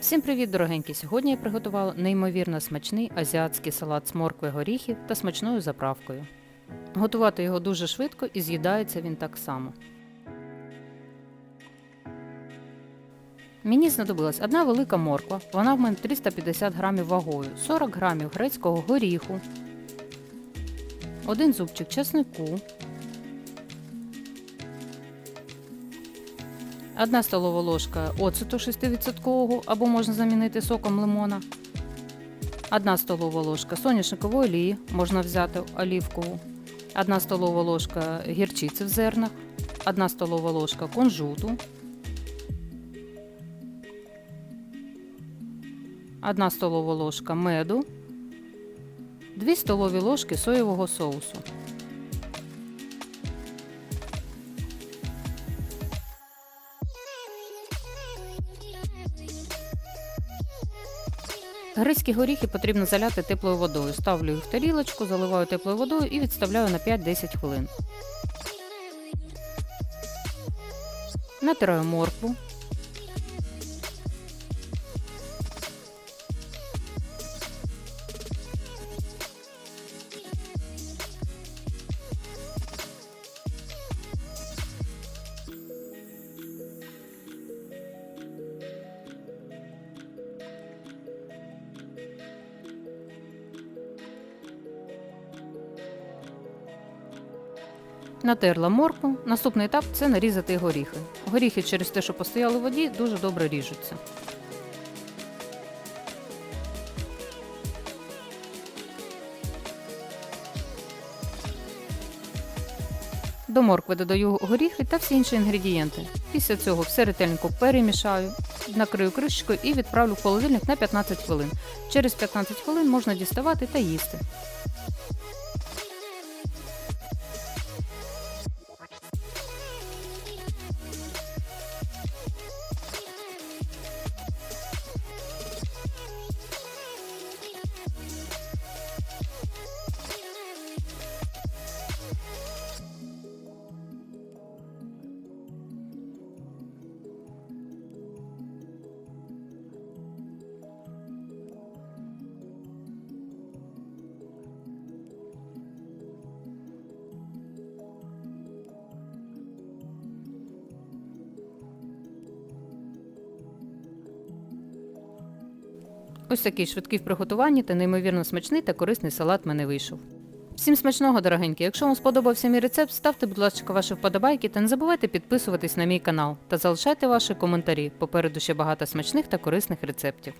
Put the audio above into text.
Всім привіт, дорогенькі! Сьогодні я приготувала неймовірно смачний азіатський салат з моркви горіхів та смачною заправкою. Готувати його дуже швидко і з'їдається він так само. Мені знадобилась одна велика морква, вона в мене 350 грамів вагою, 40 грамів грецького горіху, один зубчик чеснику, Одна столова ложка оцету 6% або можна замінити соком лимона. Одна столова ложка соняшникової олії, можна взяти олівкову. Одна столова ложка гірчиці в зернах. Одна столова ложка кунжуту. Одна столова ложка меду. 2 столові ложки соєвого соусу. Грецькі горіхи потрібно заляти теплою водою. Ставлю їх в тарілочку, заливаю теплою водою і відставляю на 5-10 хвилин. Натираю моркву. Натерла моркву. Наступний етап це нарізати горіхи. Горіхи через те, що постояли в воді, дуже добре ріжуться. До моркви додаю горіхи та всі інші інгредієнти. Після цього все ретельненько перемішаю, накрию кришечкою і відправлю в холодильник на 15 хвилин. Через 15 хвилин можна діставати та їсти. Ось такий швидкий в приготуванні та неймовірно смачний та корисний салат мене вийшов. Всім смачного, дорогенькі! Якщо вам сподобався мій рецепт, ставте, будь ласка, ваші вподобайки та не забувайте підписуватись на мій канал та залишайте ваші коментарі. Попереду ще багато смачних та корисних рецептів.